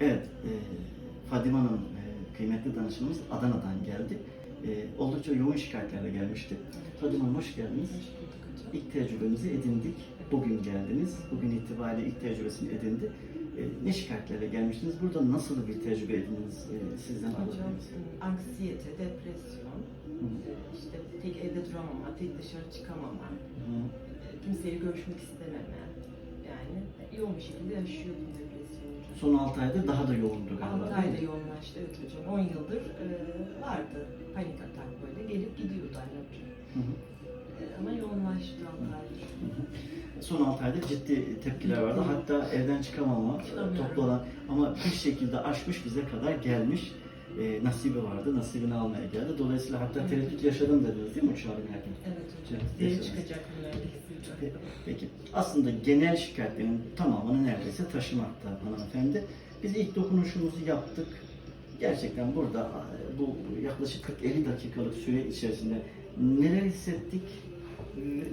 Evet, e, Fadime Hanım e, kıymetli danışmanımız Adana'dan geldi. E, oldukça yoğun şikayetlerle gelmişti. Fadime Hanım hoş geldiniz. Hoş bulduk. İlk tecrübemizi edindik. Bugün geldiniz. Bugün itibariyle ilk tecrübesini edindi. E, ne şikayetlerle gelmiştiniz? Burada nasıl bir tecrübe edindiniz? E, sizden Hocam alabiliriz. anksiyete, depresyon, Hı işte tek evde duramama, tek dışarı çıkamama, hı. e, kimseyle görüşmek istememe. Yani yoğun bir şekilde yaşıyordum. Son 6 ayda daha da yoğundu galiba. 6 değil ayda yoğunlaştı evet hocam. 10 yıldır e, vardı panik atak böyle gelip gidiyordu hı. E, ama yoğunlaştı 6 aydır. Son 6 ayda ciddi tepkiler vardı. Hatta evden çıkamama, Çıkamıyorum. toplu olan ama bir şekilde aşmış bize kadar gelmiş. E, nasibi vardı. Nasibini almaya geldi. Dolayısıyla hatta tereddüt yaşadım dediniz değil mi uçağa binerken? Evet hocam. Yaşadınız. çıkacak uçakta. Peki. Aslında genel şikayetlerin tamamını neredeyse taşımakta hanımefendi. Biz ilk dokunuşumuzu yaptık. Gerçekten burada bu yaklaşık 40-50 dakikalık süre içerisinde neler hissettik,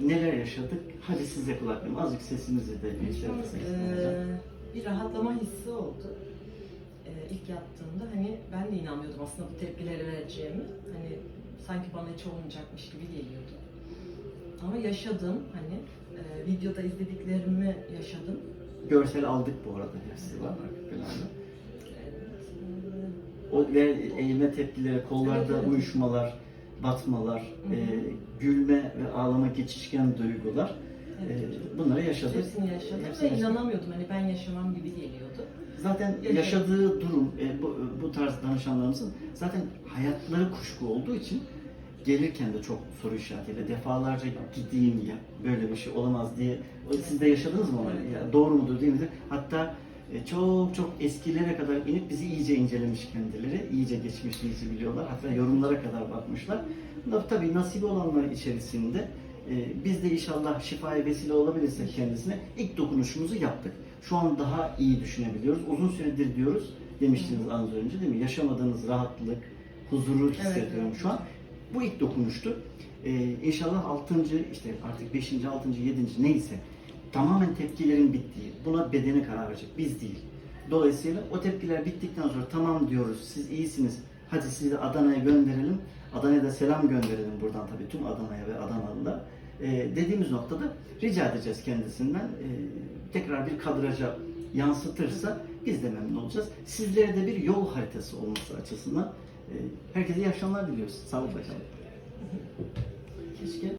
neler yaşadık? Hadi size kulak verin. Azıcık sesinizi de yükseltirseniz. eee, bir rahatlama hissi oldu. İlk yaptığımda hani ben de inanmıyordum aslında bu tepkileri vereceğimi. Hani sanki bana hiç olmayacakmış gibi geliyordu. Ama yaşadım hani eee, videoda izlediklerimi yaşadım. Görsel aldık bu arada hepsi var arka O eğilme tepkileri, kollarda Evet, evet. uyuşmalar, batmalar, Hı hı. e, gülme ve ağlama geçişken duygular. E, bunları yaşadık. Hepsini yaşadım Hepsini ve yaşadık. inanamıyordum hani ben yaşamam gibi geliyordu. Zaten Yaşadık. yaşadığı durum, e, bu, bu tarz danışanlarımızın zaten hayatları kuşku olduğu için gelirken de çok soru işaretiyle defalarca gideyim ya böyle bir şey olamaz diye. Siz de yaşadınız mı onu? Ya, doğru mudur değil midir? Hatta e, çok çok eskilere kadar inip bizi iyice incelemiş kendileri. iyice geçmişimizi biliyorlar. Hatta yorumlara kadar bakmışlar. Bunlar tabii nasibi olanlar içerisinde e, biz de inşallah şifaya vesile olabilirsek kendisine ilk dokunuşumuzu yaptık. Şu an daha iyi düşünebiliyoruz. Uzun süredir diyoruz demiştiniz az önce değil mi? Yaşamadığınız rahatlık, huzuru hissediyorum evet. şu an. Bu ilk dokunuştu. Ee, inşallah 6. işte artık 5. 6. 7. neyse tamamen tepkilerin bittiği, buna bedeni karar verecek, biz değil. Dolayısıyla o tepkiler bittikten sonra tamam diyoruz, siz iyisiniz, hadi sizi Adana'ya gönderelim. Adana'ya da selam gönderelim buradan tabii tüm Adana'ya ve Adanalı'da. Ee, dediğimiz noktada rica edeceğiz kendisinden ee, tekrar bir kadraja yansıtırsa biz de memnun olacağız. Sizlere de bir yol haritası olması açısından ee, herkese iyi akşamlar diliyoruz. Sağlıkla kalın. Keşke